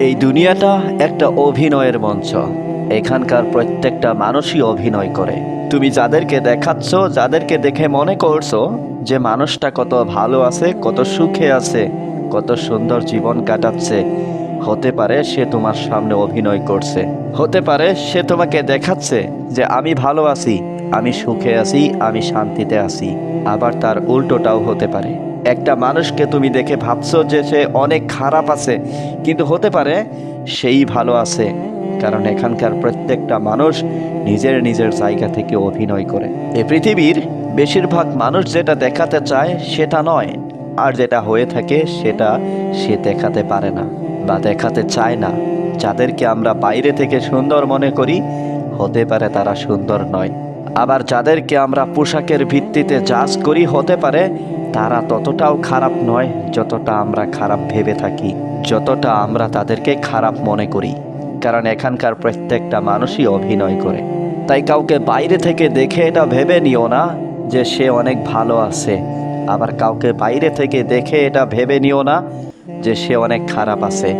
এই দুনিয়াটা একটা অভিনয়ের মঞ্চ। এখানকার প্রত্যেকটা মানুষই অভিনয় করে। তুমি যাদেরকে দেখাচ্ছ, যাদেরকে দেখে মনে করছ যে মানুষটা কত ভালো আছে, কত সুখে আছে, কত সুন্দর জীবন কাটাচ্ছে। হতে পারে সে তোমার সামনে অভিনয় করছে। হতে পারে সে তোমাকে দেখাচ্ছে যে আমি ভালো আছি, আমি সুখে আছি, আমি শান্তিতে আছি। আবার তার উল্টোটাও হতে পারে। একটা মানুষকে তুমি দেখে ভাবছ যে সে অনেক খারাপ আছে, কিন্তু হতে পারে সেই ভালো আছে, কারণ এখানকার প্রত্যেকটা মানুষ নিজের নিজের জায়গা থেকে অভিনয় করে। এ পৃথিবীর বেশিরভাগ মানুষ যেটা দেখাতে চায় সেটা নয়, আর যেটা হয়ে থাকে সেটা সে দেখাতে পারে না বা দেখাতে চায় না। যাদেরকে আমরা বাইরে থেকে সুন্দর মনে করি, হতে পারে তারা সুন্দর নয়। আবার যাদেরকে আমরা পোশাকের ভিত্তিতে জাজ করি, হতে পারে তারা ততটাও খারাপ নয় যতটা আমরা খারাপ ভেবে থাকি, যতটা আমরা তাদেরকে খারাপ মনে করি। কারণ এখানকার প্রত্যেকটা মানুষই অভিনয় করে। তাই কাউকে বাইরে থেকে দেখে এটা ভেবে নিও না যে সে অনেক ভালো আছে। আবার কাউকে বাইরে থেকে দেখে এটা ভেবে নিও না যে সে অনেক খারাপ আছে।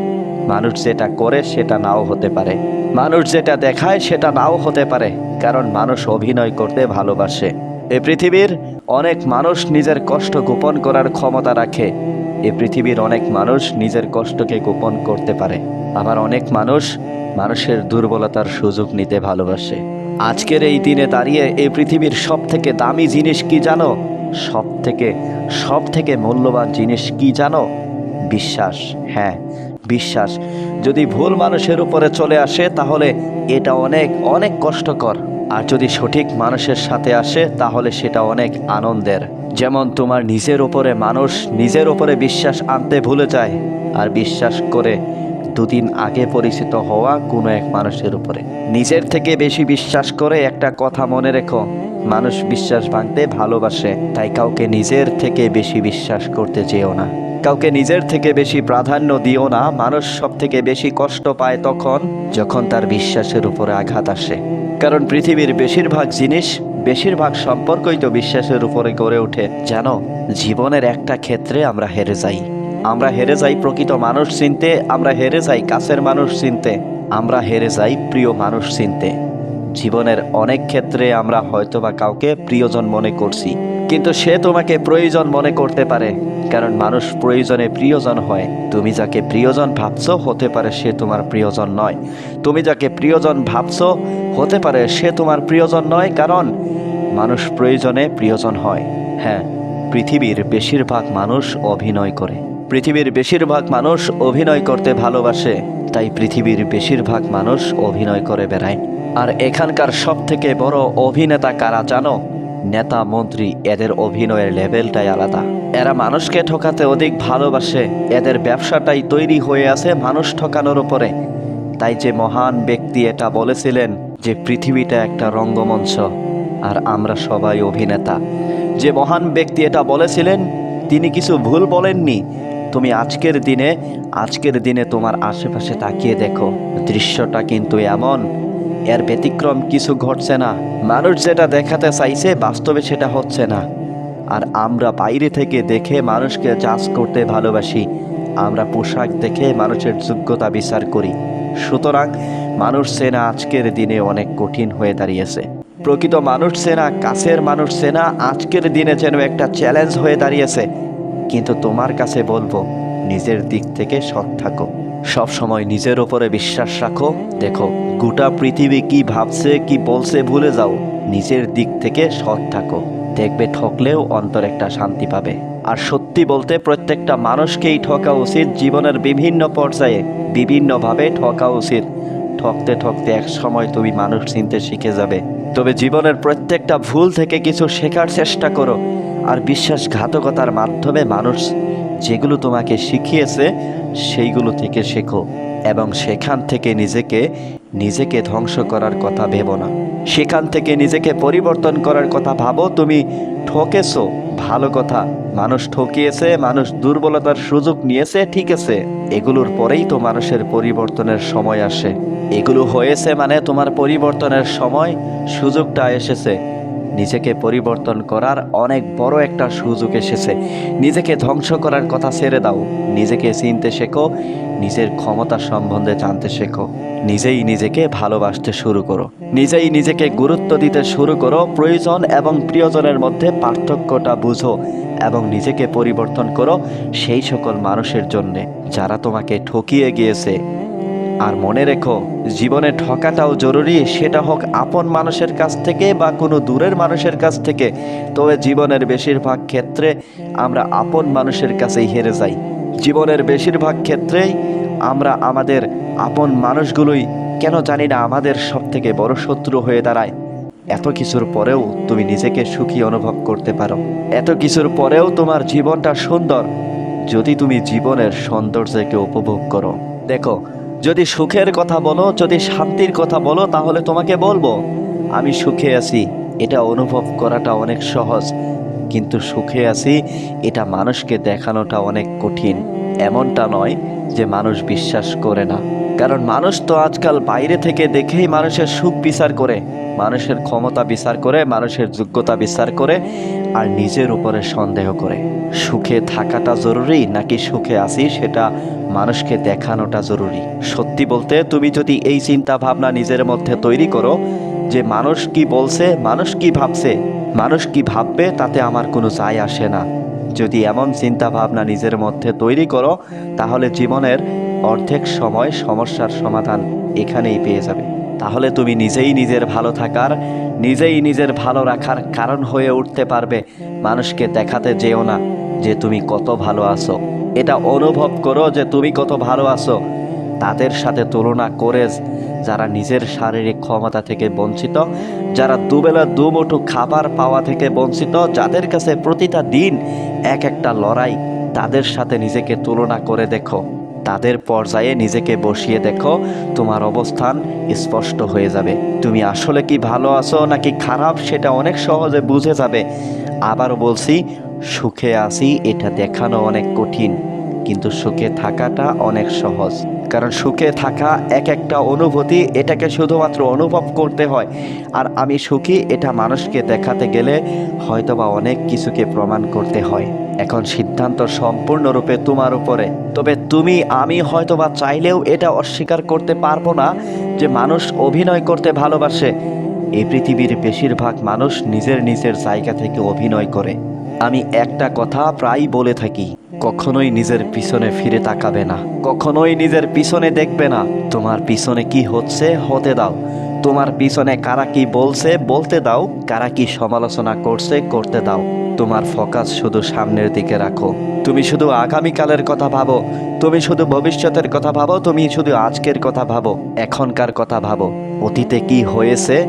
মানুষ যেটা করে সেটা নাও হতে পারে। মানুষ যেটা দেখায় সেটা নাও হতে পারে। কারণ মানুষ অভিনয় করতে ভালোবাসে। এ পৃথিবীর অনেক মানুষ নিজের কষ্ট গোপন করার ক্ষমতা রাখে। এ পৃথিবীর অনেক মানুষ নিজের কষ্টকে গোপন করতে পারে। আবার অনেক মানুষ মানুষের দুর্বলতার সুযোগ নিতে ভালোবাসে। আজকের এই দিনে দাঁড়িয়ে এই পৃথিবীর সব থেকে দামি জিনিস কি জানো? সব থেকে সব থেকে মূল্যবান জিনিস কি জানো? বিশ্বাস। হ্যাঁ বিশ্বাস। যদি ভুল মানুষের উপরে চলে আসে, তাহলে এটা অনেক অনেক কষ্টকর। আর যদি সঠিক মানুষের সাথে আসে, তাহলে সেটা অনেক আনন্দের। যেমন তোমার নিজের ওপরে মানুষ নিজের ওপরে বিশ্বাস আনতে ভুলে যায়, আর বিশ্বাস করে দুদিন আগে পরিচিত হওয়া কোনো এক মানুষের উপরে। নিজের থেকে বেশি বিশ্বাস করে একটা কথা মনে রেখো, মানুষ বিশ্বাস ভাঙতে ভালোবাসে, তাই কাউকে নিজের থেকে বেশি বিশ্বাস করতে চেয়েও না। কাউকে নিজের থেকে বেশি প্রাধান্য দিও না, মানুষ সব থেকে বেশি কষ্ট পায় তখন যখন তার বিশ্বাসের উপরে আঘাত আসে। কারণ পৃথিবীর বেশিরভাগ জিনিস, বেশিরভাগ সম্পর্কই তো বিশ্বাসের উপরে গড়ে ওঠে। জানো জীবনের একটা ক্ষেত্রে আমরা হেরে যাই। আমরা হেরে যাই প্রকৃত মানুষ চিনতে, আমরা হেরে যাই কাছের মানুষ চিনতে, আমরা হেরে যাই প্রিয় মানুষ চিনতে। জীবনের অনেক ক্ষেত্রে আমরা হয়তোবা কাউকে প্রিয়জন মনে করছি। কিন্তু সে তোমাকে প্রয়োজন মনে করতে পারে, কারণ মানুষ প্রয়োজনে প্রিয়জন হয়। তুমি যাকে প্রিয়জন ভাবছ হতে পারে সে তোমার প্রিয়জন নয়। তুমি যাকে প্রিয়জন ভাবছ হতে পারে সে তোমার প্রিয়জন নয়, কারণ মানুষ প্রয়োজনে প্রিয়জন হয়। হ্যাঁ পৃথিবীর বেশিরভাগ মানুষ অভিনয় করে। পৃথিবীর বেশিরভাগ মানুষ অভিনয় করতে ভালোবাসে, তাই পৃথিবীর বেশিরভাগ মানুষ অভিনয় করে বেড়ায়। আর এখানকার সব থেকে বড় অভিনেতা কারা জানো? নেতা, মন্ত্রী, এদের অভিনয়ের লেভেলটাই আলাদা। এরা মানুষকে ঠকাতে অধিক ভালোবাসে। এদের ব্যবসাটাই তৈরি হয়ে আছে মানুষ ঠকানোর উপরে। তাই যে মহান ব্যক্তি এটা বলেছিলেন যে পৃথিবীটা একটা রঙ্গমঞ্চ, আর আমরা সবাই অভিনেতা। যে মহান ব্যক্তি এটা বলেছিলেন, তিনি কিছু ভুল বলেননি। তুমি আজকের দিনে আজকের দিনে তোমার আশেপাশে তাকিয়ে দেখো। দৃশ্যটা কিন্তু এমন এর ব্যতিক্রম কিছু ঘটছে না। মানুষ যেটা দেখাতে চাইছে, বাস্তবে সেটা হচ্ছে না। আর আমরা বাইরে থেকে দেখে মানুষকে জাজ করতে ভালোবাসি। আমরা পোশাক দেখে মানুষের যোগ্যতা বিচার করি। সুতরাং মানুষ সেনা আজকের দিনে অনেক কঠিন হয়ে দাঁড়িয়েছে। প্রকৃত মানুষ সেনা, কাছের মানুষ সেনা আজকের দিনে যেন একটা চ্যালেঞ্জ হয়ে দাঁড়িয়েছে। কিন্তু তোমার কাছে বলব, নিজের দিক থেকে সৎ থাকো। সব সময় নিজের ওপরে বিশ্বাস রাখো। দেখো, গোটা পৃথিবী কি ভাবছে, কি বলছে ভুলে যাও। নিজের দিক থেকে সৎ থাকো। দেখবে ঠকলেও অন্তর একটা শান্তি পাবে। আর সত্যি বলতে প্রত্যেকটা মানুষকেই ঠকা উচিত জীবনের বিভিন্ন পর্যায়ে। বিভিন্নভাবে ঠকা উচিত। ঠকতে ঠকতে এক সময় তুমি মানুষ চিনতে শিখে যাবে। তবে জীবনের প্রত্যেকটা ভুল থেকে কিছু শেখার চেষ্টা করো। আর বিশ্বাসঘাতকতার মাধ্যমে মানুষ যেগুলো তোমাকে শিখিয়েছে, সেইগুলো থেকে শেখো এবং সেখান থেকে নিজেকে নিজেকে ধ্বংস করার কথা ভেবো না। সেখান থেকে নিজেকে পরিবর্তন করার কথা ভাবো। তুমি ঠকেছো, ভালো কথা। মানুষ ঠকিয়েছে, মানুষ দুর্বলতার সুযোগ নিয়েছে, ঠিক আছে। এগুলোর পরেই তো মানুষের পরিবর্তনের সময় আসে। এগুলো হয়েছে মানে তোমার পরিবর্তনের সময়, সুযোগটা এসেছে। নিজেকে পরিবর্তন করার অনেক বড় একটা সুযোগ এসেছে। নিজেকে ধ্বংস করার কথা ছেড়ে দাও। নিজেকে চিনতে শেখো। নিজের ক্ষমতা সম্বন্ধে জানতে শেখো। নিজেই নিজেকে ভালোবাসতে শুরু করো। নিজেই নিজেকে গুরুত্ব দিতে শুরু করো। প্রয়োজন এবং প্রিয়জনের মধ্যে পার্থক্যটা বুঝো এবং নিজেকে পরিবর্তন করো সেই সকল মানুষের জন্যে যারা তোমাকে ঠকিয়ে গিয়েছে। আর মনে রেখো, জীবনে ঠকাটাও জরুরি, সেটা হোক আপন মানুষের কাছ থেকে বা কোনো দূরের মানুষের কাছ থেকে। তবে জীবনের বেশিরভাগ ক্ষেত্রে আমরা আপন মানুষের কাছেই হেরে যাই। জীবনের বেশিরভাগ ক্ষেত্রেই আমরা আমাদের আপন মানুষগুলোই কেন জানি না আমাদের সব থেকে বড় শত্রু হয়ে দাঁড়ায়। এত কিছুর পরেও তুমি নিজেকে সুখী অনুভব করতে পারো। এত কিছুর পরেও তোমার জীবনটা সুন্দর। যদি তুমি জীবনের সৌন্দর্যকে উপভোগ করো। দেখো যদি সুখের কথা বলো, যদি শান্তির কথা বলো, তাহলে তোমাকে বলব, আমি সুখে আছি। এটা অনুভব করাটা অনেক সহজ, কিন্তু সুখে আছি, এটা মানুষকে দেখানোটা অনেক কঠিন। এমনটা নয় যে মানুষ বিশ্বাস করে না। কারণ মানুষ তো আজকাল বাইরে থেকে দেখেই মানুষের সুখ বিচার করে। মানুষের ক্ষমতা বিচার করে, মানুষের যোগ্যতা বিচার করে আর নিজের উপরে সন্দেহ করে। সুখে থাকাটা জরুরি নাকি সুখে আছি সেটা মানুষকে দেখানোটা জরুরি। সত্যি বলতে তুমি যদি এই চিন্তা ভাবনা নিজের মধ্যে তৈরি করো যে মানুষ কি বলছে, মানুষ কি ভাবছে, মানুষ কি ভাববে, তাতে আমার কোনো যায় আসে না। যদি এমন চিন্তা ভাবনা নিজের মধ্যে তৈরি করো, তাহলে জীবনের অর্ধেক সময় সমস্যার সমাধান এখানেই পেয়ে যাবে। তাহলে তুমি নিজেই নিজের ভালো থাকার, নিজেই নিজের ভালো রাখার কারণ হয়ে উঠতে পারবে। মানুষকে দেখাতে যেও না যে তুমি কত ভালো আছো। এটা অনুভব করো যে তুমি কত ভালো আছো। তাদের সাথে তুলনা করে যারা নিজের শারীরিক ক্ষমতা থেকে বঞ্চিত, যারা দুবেলা দুমুঠো খাবার পাওয়া থেকে বঞ্চিত, যাদের কাছে প্রতিটা দিন এক একটা লড়াই, তাদের সাথে নিজেকে তুলনা করে দেখো। তাদের পর্যায়ে নিজেকে বসিয়ে দেখো, তোমার অবস্থান স্পষ্ট হয়ে যাবে। তুমি আসলে কি ভালো আছো নাকি খারাপ সেটা অনেক সহজে বুঝে যাবে। আবারও বলছি, সুখে আছি এটা দেখানো অনেক কঠিন, কিন্তু সুখে থাকাটা অনেক সহজ। কারণ সুখে থাকা এক একটা অনুভূতি এটাকে শুধুমাত্র অনুভব করতে হয়। আর আমি সুখী এটা মানুষকে দেখাতে গেলে হয়তোবা অনেক কিছুকে প্রমাণ করতে হয়। এখন সিদ্ধান্ত সম্পূর্ণরূপে তোমার উপরে। তবে তুমি, আমি হয়তোবা চাইলেও এটা অস্বীকার করতে পারব না যে মানুষ অভিনয় করতে ভালোবাসে। এই পৃথিবীর বেশিরভাগ মানুষ নিজের নিজের জায়গা থেকে অভিনয় করে। আমি একটা কথা প্রায় বলে থাকি, কখনোই নিজের পিছনে ফিরে তাকাবে না, কখনোই নিজের পিছনে দেখবে না। তোমার পিছনে কি হচ্ছে, হতে দাও। তোমার পিছনে কারা কি বলছে, বলতে দাও। কারা কি সমালোচনা করছে, করতে দাও। তোমার ফোকাস শুধু সামনের দিকে রাখো। তুমি শুধু আগামীকালের কথা ভাবো। তুমি শুধু ভবিষ্যতের কথা ভাবো। তুমি শুধু আজকের কথা ভাবো। এখনকার কথা ভাবো। অতীতে কি হয়েছে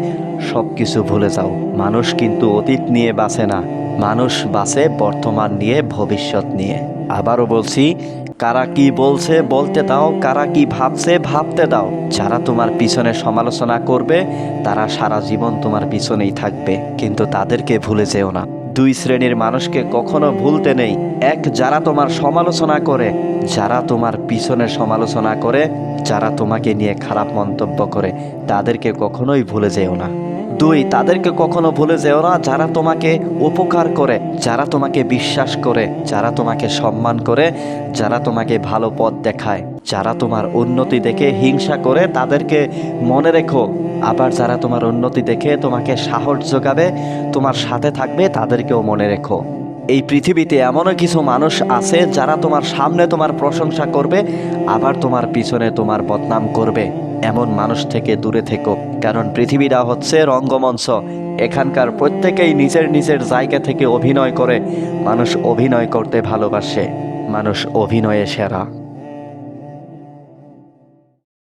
সব কিছু ভুলে যাও। মানুষ কিন্তু অতীত নিয়ে বাঁচে না। মানুষ বাঁচে বর্তমান নিয়ে, ভবিষ্যৎ নিয়ে। আবারও বলছি কারা কি বলছে বলতে দাও, কারা কি ভাবছে ভাবতে দাও। যারা তোমার পিছনে সমালোচনা করবে, তারা সারা জীবন তোমার পিছনেই থাকবে, কিন্তু তাদেরকে ভুলে যেও না। দুই শ্রেণির মানুষকে কখনো ভুলতে নেই। এক, যারা তোমার সমালোচনা করে, যারা তোমার পিছনে সমালোচনা করে, যারা তোমাকে নিয়ে খারাপ মন্তব্য করে, তাদেরকে কখনোই ভুলে যেও না। দুই, তাদেরকে কখনো ভুলে যেও না যারা তোমাকে উপকার করে, যারা তোমাকে বিশ্বাস করে, যারা তোমাকে সম্মান করে, যারা তোমাকে ভালো পথ দেখায়। যারা তোমার উন্নতি দেখে হিংসা করে, তাদেরকে মনে রেখো। আবার যারা তোমার উন্নতি দেখে তোমাকে সাহস যোগাবে, তোমার সাথে থাকবে, তাদেরকেও মনে রেখো। এই পৃথিবীতে এমনও কিছু মানুষ আছে যারা তোমার সামনে তোমার প্রশংসা করবে, আবার তোমার পিছনে তোমার বদনাম করবে। এমন মানুষ থেকে দূরে থেকো, কারণ পৃথিবীটা হচ্ছে রঙ্গমঞ্চ। এখানকার প্রত্যেকেই নিজের নিজের জায়গা থেকে অভিনয় করে। মানুষ অভিনয় করতে ভালোবাসে। মানুষ অভিনয়ে সেরা।